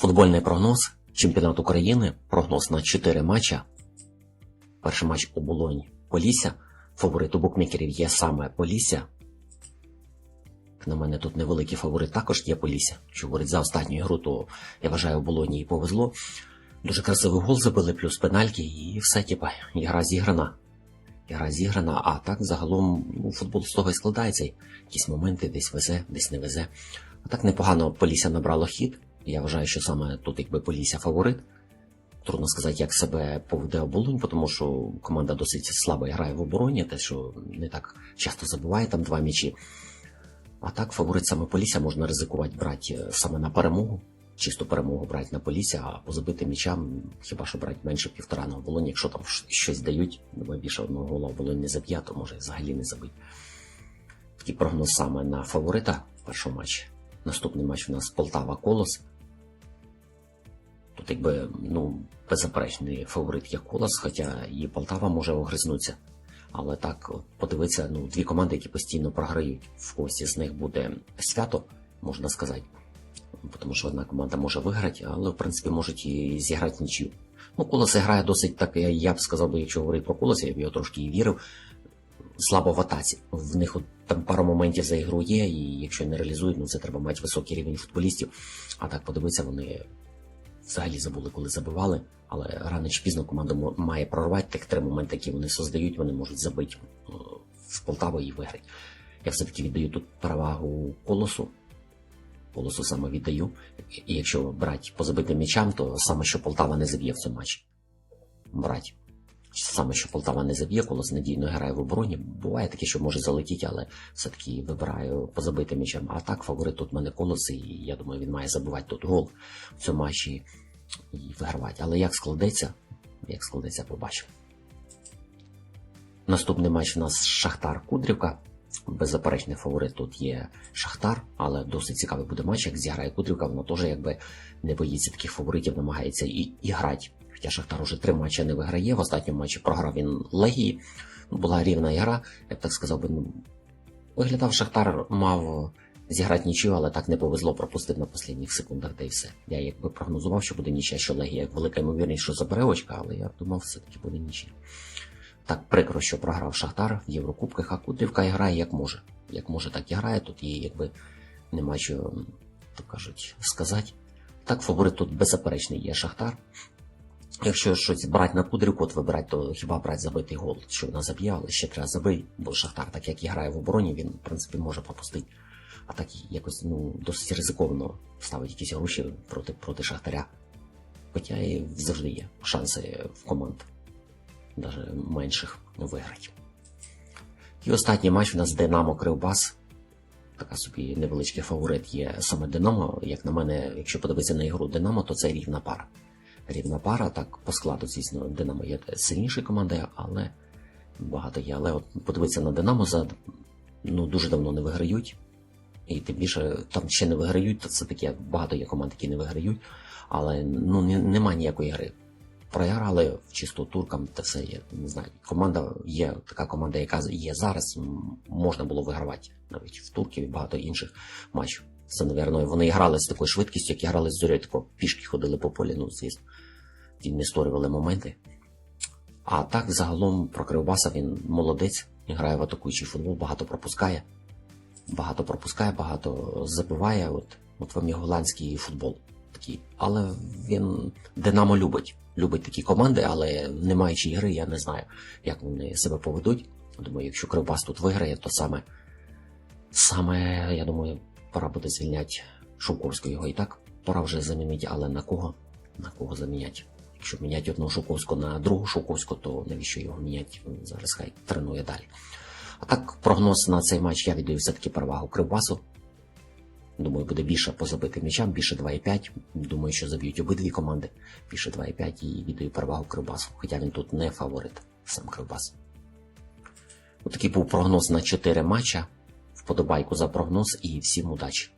Футбольний прогноз. Чемпіонат України. Прогноз на 4 матча. Перший матч у Болонь Полісся. Фаворит у букмекерів є саме Полісся. На мене тут невеликий фаворит також є Полісся. Що говорить за останню гру, то я вважаю, Болоні і повезло. Дуже красивий гол забили, плюс пенальки, і все, типа, ігра зіграна. Ігра зіграна, а так загалом ну, футбол з того і складається. Якісь моменти десь везе, десь не везе. А так непогано Полісся набрало хід. Я вважаю, що саме тут якби Полісся фаворит. Трудно сказати, як себе поведе оболонь, тому що команда досить слабо грає в обороні, те, що не так часто забуває там два м'ячі. А так, фаворит саме Полісся можна ризикувати брати е, саме на перемогу, чисто перемогу брати на Полісся, а по забитим м'ячам хіба що брати менше півтора на оболонь, якщо там щось дають, думаю, більше одного гола оболонь не заб'є, то може взагалі не забить. Такий прогноз саме на фаворита в першому матчі. Наступний матч у нас Полтава Колос. Якби ну, беззаперечний фаворит є Колос, хоча і Полтава може огризнутися. Але так, подивитися, ну, дві команди, які постійно програють. В когось з них буде свято, можна сказати. Тому що одна команда може виграти, але в принципі можуть і зіграти нічию. Ну, Колос грає досить так, я б сказав, якщо говорити про Колос, я б його трошки і вірив. Слабо в атаці. В них от, там пару моментів за ігру є, і якщо не реалізують, ну це треба мати високий рівень футболістів. А так подивитися, вони взагалі забули, коли забивали. Але рано чи пізно команда має прорвати тих три моменти, які вони создають, вони можуть забити е, в Полтаву і виграти. Я все-таки віддаю тут перевагу колосу. Колосу саме віддаю. І якщо брати по забитим м'ячам, то саме що Полтава не заб'є в цьому матчі. Брать. Саме що Полтава не заб'є, колос надійно грає в обороні. Буває таке, що може залетіти, але все-таки вибираю по забитим м'ячам. А так, фаворит тут в мене колос, і я думаю, він має забивати тут гол в цьому матчі і вигравати. Але як складеться, як складеться, побачимо. Наступний матч у нас Шахтар Кудрівка. Беззаперечний фаворит тут є Шахтар, але досить цікавий буде матч, як зіграє Кудрівка, вона теж якби не боїться таких фаворитів, намагається і, і грати. Хоча Шахтар уже три матчі не виграє. В останньому матчі програв він Легії. Була рівна гра, я б так сказав би, виглядав Шахтар, мав зіграти нічого, але так не повезло, пропустив на останніх секундах, та й все. Я якби прогнозував, що буде нічия, що Легія велика ймовірність, що забере очка, але я думав, все-таки буде нічия. Так прикро, що програв Шахтар в Єврокубках, а Кудрівка і грає як може. Як може, так і грає. Тут їй якби нема що, так кажуть, сказати. Так, фаворит тут беззаперечний є Шахтар. Якщо щось брати на Кудрівку, от вибирати, то хіба брати забитий гол, що вона заб'є, але ще треба забити, бо Шахтар, так як і грає в обороні, він, в принципі, може пропустити. А так якось ну, досить ризиковано ставити якісь гроші проти, проти Шахтаря. Хоча і завжди є шанси в команд, навіть менших, виграти. І останній матч у нас Динамо Кривбас. Така собі невеличкий фаворит є саме Динамо. Як на мене, якщо подивитися на ігру Динамо, то це рівна пара. Рівна пара, так по складу, звісно, Динамо є сильнішою командою, але багато є. Але от подивитися на Динамо за ну, дуже давно не виграють. І тим більше там ще не виграють, то це таке багато є команд, які не виграють, але ну не, нема ніякої гри. Програли в чисто туркам, та все є. Не знаю. Команда є така команда, яка є зараз. Можна було вигравати навіть в турків і багато інших матчів. Це, навірно, вони грали з такою швидкістю, як і грали з зорєю, тако пішки ходили по полі, ну, звісно. Ті не створювали моменти. А так, загалом, про Кривбаса він молодець, грає в атакуючий футбол, багато пропускає. Багато пропускає, багато забиває. От, от вам і голландський футбол такий. Але він Динамо любить. Любить такі команди, але не маючи ігри, я не знаю, як вони себе поведуть. Думаю, якщо Кривбас тут виграє, то саме, саме, я думаю, пора буде звільняти Шовковського його і так. Пора вже замінити, але на кого? На кого заміняти? Якщо міняти одного Шовковського на другого Шовковського, то навіщо його міняти? Зараз хай тренує далі. А так, прогноз на цей матч я віддаю все-таки перевагу Кривбасу. Думаю, буде більше по забитим м'ячам, більше 2,5. Думаю, що заб'ють обидві команди. Більше 2,5 і віддаю перевагу Кривбасу. Хоча він тут не фаворит, сам Кривбас. Отакий був прогноз на 4 матча. Вподобайку за прогноз і всім удачі!